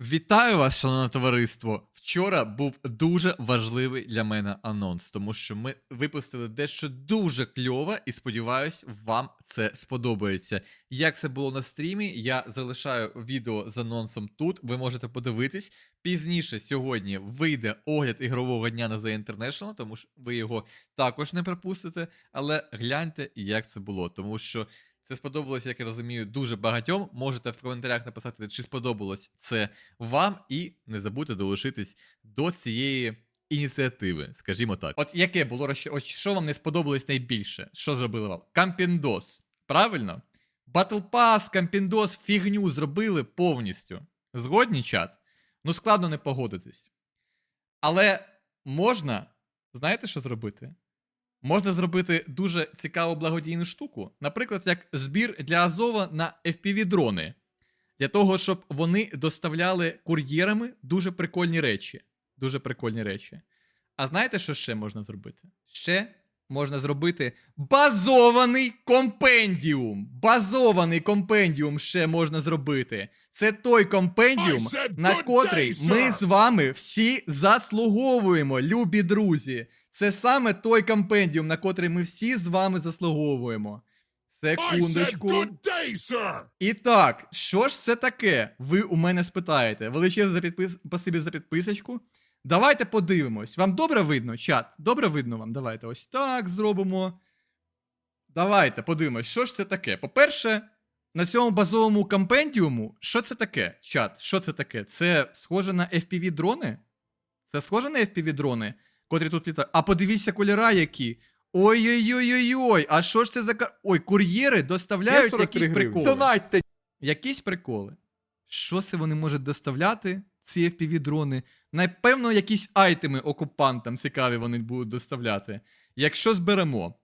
Вітаю вас, шановне товариство. Вчора був дуже важливий для мене анонс, тому що ми випустили дещо дуже кльове, і сподіваюсь, вам це сподобається. Як це було на стрімі, я залишаю відео з анонсом тут. Ви можете подивитись. Пізніше сьогодні вийде огляд ігрового дня на The International, тому що ви його також не пропустите. Але гляньте, як це було, тому що це сподобалось, як я розумію, дуже багатьом. Можете в коментарях написати, чи сподобалось це вам, і не забудьте долучитись до цієї ініціативи, скажімо так. От яке було що вам не сподобалось найбільше? Що зробили вам? Кампіндос. Правильно? Battle Pass, Кампіндос, фігню зробили повністю. Згодні, чат? Ну, складно не погодитись. Але можна, знаєте, що зробити? Можна зробити дуже цікаву благодійну штуку, наприклад, як збір для Азова на FPV-дрони, для того, щоб вони доставляли кур'єрами дуже прикольні речі. Дуже прикольні речі. А знаєте, що ще можна зробити? Ще можна зробити базований компендіум. Базований компендіум ще можна зробити. Це той компендіум, на котрий ми з вами всі заслуговуємо, любі друзі. Це саме той компендіум, на котрий ми всі з вами заслуговуємо. Секундочку. day. І так, що ж це таке? Ви у мене спитаєте. Величезне за підпис... спасибі за підписочку. Давайте подивимось. Вам добре видно, чат? Добре видно вам? Давайте ось так зробимо. Давайте подивимось, що ж це таке. По-перше, на цьому базовому компендіуму, що це таке? Чат, що це таке? Це схоже на FPV-дрони? Це схоже на FPV-дрони, котрі тут літають. А подивіться кольора які. Ой-ой-ой-ой-ой, а що ж це за. Ой, кур'єри доставляють якісь приколи. Донатьте. Якісь приколи. Що це вони можуть доставляти, ці FPV-дрони? Напевно, якісь айтеми окупантам цікаві вони будуть доставляти. Якщо зберемо,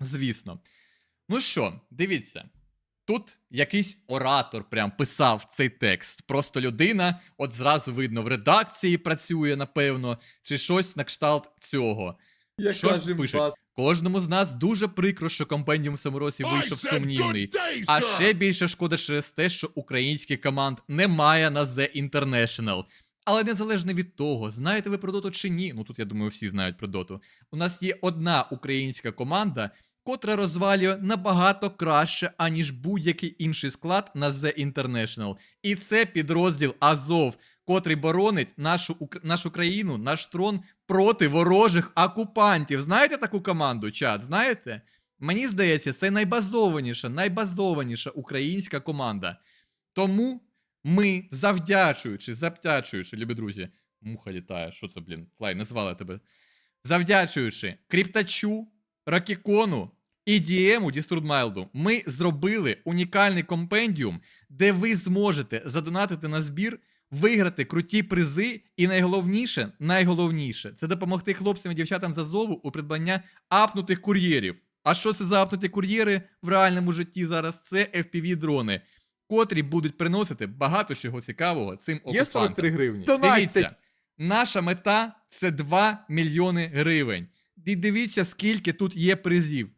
звісно. Ну що, дивіться. Тут якийсь оратор прям писав цей текст. Просто людина, от зразу видно, в редакції працює, напевно, чи щось на кшталт цього. Що ж пишуть? Кожному з нас дуже прикро, що компендіум Саморосі I вийшов сумнівний. day, А ще більше шкода через те, що українських команд немає на The International. Але незалежно від того, знаєте ви про доту чи ні, ну тут я думаю, всі знають про доту. У нас є одна українська команда, котра розвалює набагато краще, аніж будь-який інший склад на The International. І це підрозділ Азов, котрий боронить нашу, нашу країну, наш трон проти ворожих окупантів. Знаєте таку команду, чат? Знаєте? Мені здається, це найбазованіша, найбазованіша українська команда. Тому ми, завдячуючи, завдячуючи, любі друзі, муха літає, що це, блін, флай, назвали тебе. Завдячуючи Кріптачу, Ракікону і Діему Діструдмайлду, ми зробили унікальний компендіум, де ви зможете задонатити на збір, виграти круті призи, і найголовніше, найголовніше, це допомогти хлопцям і дівчатам з Азову у придбання апнутих кур'єрів. А що це за апнуті кур'єри в реальному житті зараз? Це FPV-дрони, котрі будуть приносити багато чого цікавого цим Є 43 гривні. Дивіться, наша мета це 2 мільйони гривень. І дивіться, скільки тут є призів.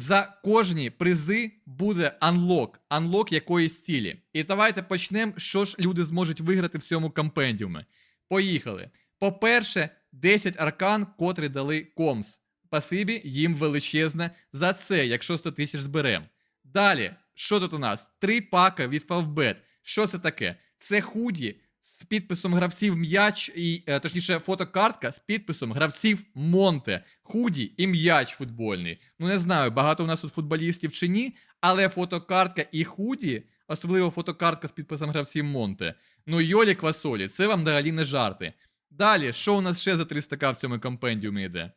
За кожні призи буде анлок, анлок якоїсь цілі. І давайте почнемо, що ж люди зможуть виграти в цьому компендіумі. Поїхали. По-перше, 10 аркан, котрі дали комс. Спасибі їм величезне за це, якщо 100 тисяч зберемо. Далі, що тут у нас? Три пака від Favbet. Що це таке? Це худі з підписом гравців м'яч, і, е, точніше, фотокартка з підписом гравців Монте. Худі і м'яч футбольний. Ну не знаю, багато у нас тут футболістів чи ні, але фотокартка і худі, особливо фотокартка з підписом гравців Монте. Ну, Йолі Квасолі, це вам взагалі не жарти. Далі, що у нас ще за 300к в цьому компендіумі йде?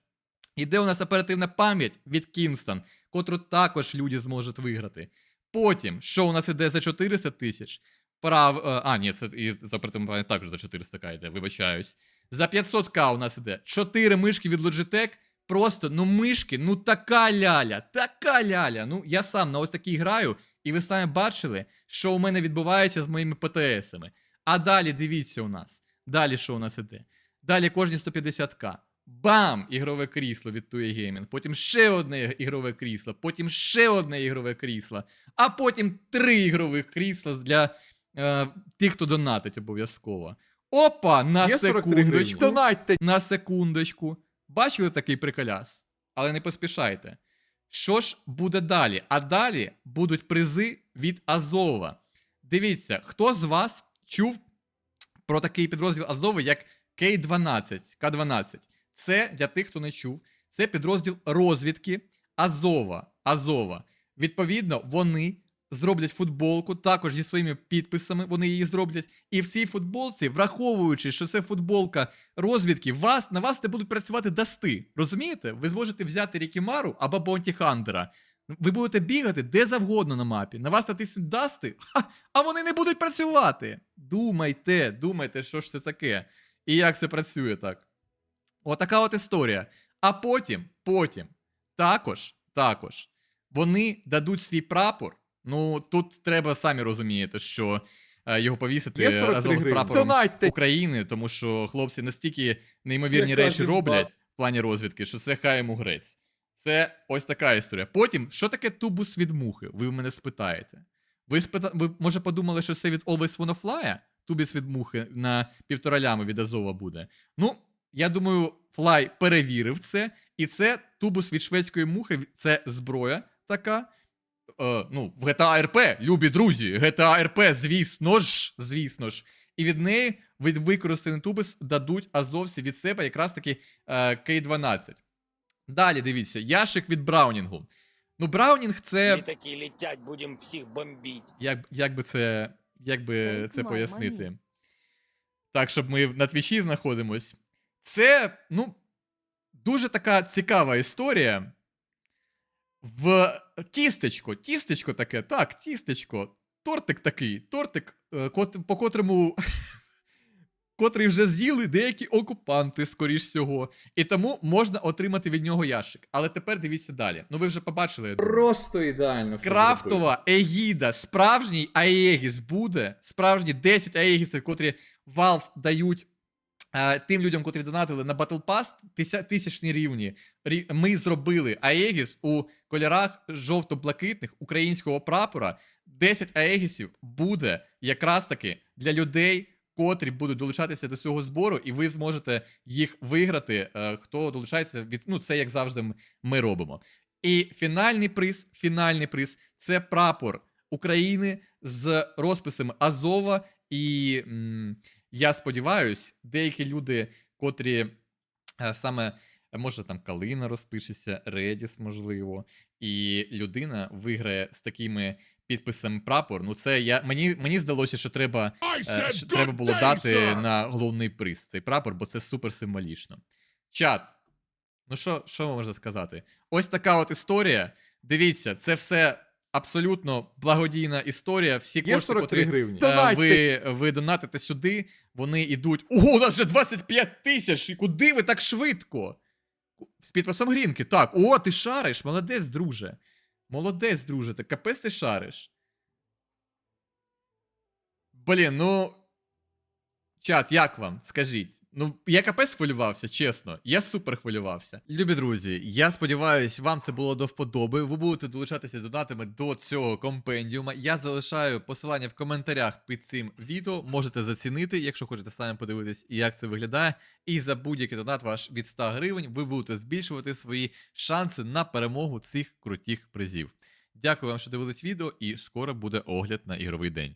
Іде у нас оперативна пам'ять від Kingston, котру також люди зможуть виграти. Потім, що у нас іде за 400 тисяч? Прав... е, А, ні, це і за оперативну також за 400к йде, вибачаюсь. За 500к у нас іде 4 мишки від Logitech. Просто, ну мишки, ну така ляля, така ляля. Ну, я сам на ось такій граю, і ви самі бачили, що у мене відбувається з моїми ПТСами. А далі дивіться у нас. Далі що у нас іде? Далі кожні 150к. Бам! Ігрове крісло від Tuya Gaming. Потім ще одне ігрове крісло, потім ще одне ігрове крісло, а потім три ігрових крісла для Е, ті, хто донатить обов'язково. Опа, на Є 43 секундочку. гривні. Донатьте. На секундочку. Бачили такий приколяс? Але не поспішайте. Що ж буде далі? А далі будуть призи від Азова. Дивіться, хто з вас чув про такий підрозділ Азова, як К-12, К-12. Це для тих, хто не чув. Це підрозділ розвідки Азова. Азова. Відповідно, вони зроблять футболку також зі своїми підписами. Вони її зроблять. І в цій футболці, враховуючи, що це футболка розвідки, вас на вас не будуть працювати дасти. Розумієте? Ви зможете взяти Рікімару або Бонті Хантера. Ви будете бігати де завгодно на мапі. На вас натиснуть дасти, ха, а вони не будуть працювати. Думайте, думайте, що ж це таке. І як це працює так. Отака от історія. А потім, потім, також, також, вони дадуть свій прапор. Ну, тут треба самі розумієте, що е, його повісити Є 43 разом з прапором Донатьте. України, тому що хлопці настільки неймовірні Як речі роблять Бас. в плані розвідки, що це хай йому грець. Це ось така історія. Потім, що таке тубус від мухи? Ви в мене спитаєте. Ви, спита... ви може подумали, що це від Always Wanna Fly? Тубіс від мухи на півтора лями від Азова буде. Ну, я думаю, Флай перевірив це, і це тубус від шведської мухи, це зброя така. Е, ну, в GTA RP, любі друзі, GTA RP, звісно ж, звісно ж. І від неї від використаний тубус дадуть азовці від себе якраз таки е, К-12. Далі дивіться, яшик від Браунінгу. Ну, Браунінг це. Літаки летять, будемо всіх бомбити. Як, як би це, як би Ой, це пояснити? Так, щоб ми на твічі знаходимось. Це, ну, дуже така цікава історія. В тістечко, тістечко таке, так, тістечко. Тортик такий, тортик, е, по котрому. котрий вже з'їли деякі окупанти, скоріш всього. І тому можна отримати від нього ящик. Але тепер дивіться далі. Ну ви вже побачили. я. Просто ідеально. Крафтова Егіда, справжній Аегіс буде, справжні 10 Аегісів, котрі Valve дають тим людям, котрі донатили на Battle Pass тися- тисячні рівні. Рі- Ми зробили Аегіс у кольорах жовто-блакитних українського прапора. 10 Аегісів буде якраз таки для людей. Котрі будуть долучатися до цього збору, і ви зможете їх виграти. е, Хто долучається від ну це як завжди ми робимо. І фінальний приз, фінальний приз це прапор України з розписами Азова. І м, я сподіваюсь, деякі люди, котрі е, саме е, може там Калина розпишеться, Редіс, можливо, і людина виграє з такими підписами прапор. Ну, це я мені, мені здалося, що треба Е, що треба було дати на головний приз цей прапор, бо це супер символічно. Чат. Ну що, що можна сказати? Ось така от історія. Дивіться, це все абсолютно благодійна історія. Всі Є кошти, 43 котрі гривні. е, ви, ви донатите сюди, вони йдуть. Ого, у нас вже 25 тисяч! І Куди ви так швидко? З підписом грінки. Так, о, ти шариш, молодець, друже. Молодець, друже, ти капець ти шариш. Блін, ну. Чат, як вам? Скажіть. Ну, я капець хвилювався, чесно. Я супер хвилювався. Любі друзі, я сподіваюся, вам це було до вподоби. Ви будете долучатися донатами до цього компендіума. Я залишаю посилання в коментарях під цим відео. Можете зацінити, якщо хочете самі подивитись, як це виглядає. І за будь-який донат ваш від 100 гривень ви будете збільшувати свої шанси на перемогу цих крутих призів. Дякую вам, що дивились відео, і скоро буде огляд на ігровий день.